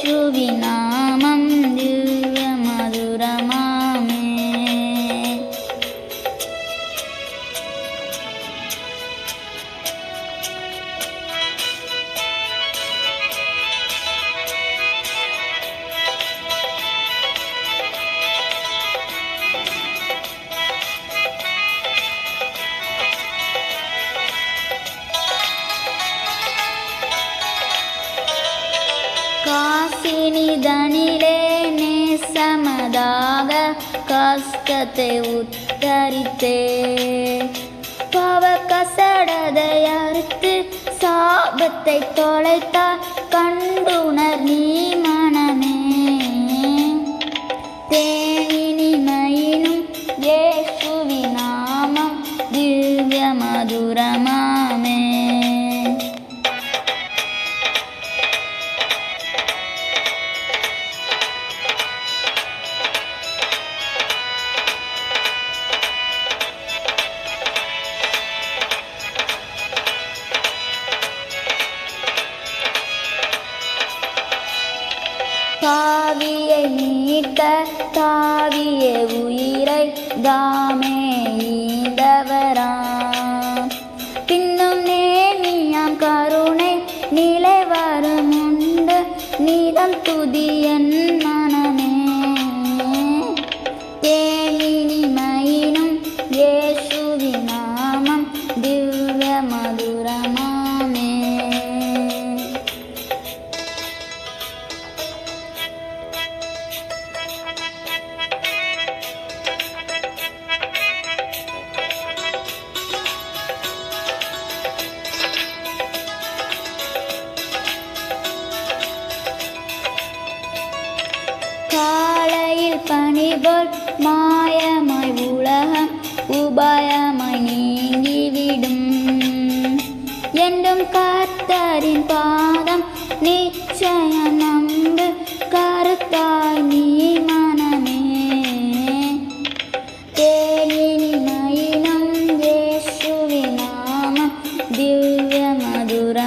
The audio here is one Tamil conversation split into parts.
subir காசினிதனிலே நேசமதாக கஷ்டத்தை உத்தரித்தே. பாவ கசடதை அறுத்து சாபத்தை தொலைத்தார் கண்டுணர் நீ மனமே. தே பாவியை மீட்க தாவிய உயிரை தாமே ஈந்தவராம் பின்னும் நேமியாம் கருணை நிலை வரும் உண்டு நீதம் துதியன் ജിബഡ് മായമായി ഉലകം ഉപായമായി നീങ്ങിവിടും. എന്തും കത്തറിൻ പാദം നിശ്ചയം നമ്പ് കറുത്തായി നീ മനമേ. തേലിനായിനം യേശുവിനാമം ദിവ്യമധുര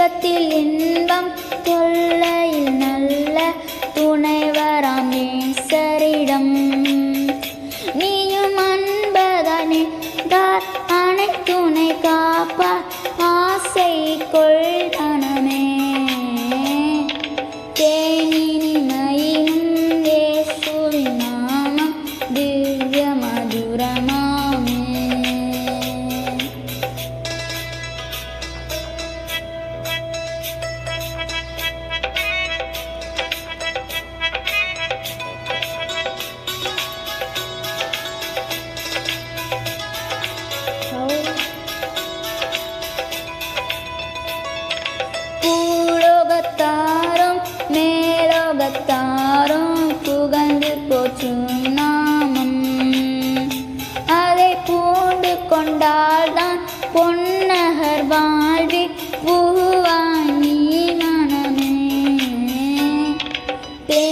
துன்பத்தில் இன்பம் தொல்லையில் நல்ல துணைவராம் சரிடம் பூலோகத்தாரும் மேலோகத்தாரும் புகழ்ந்து போற்றும் நாமம். அதை பூண்டு கொண்டால்தான் பொன்னகர் வாழ்வி பூவாங்கி மனமே. பே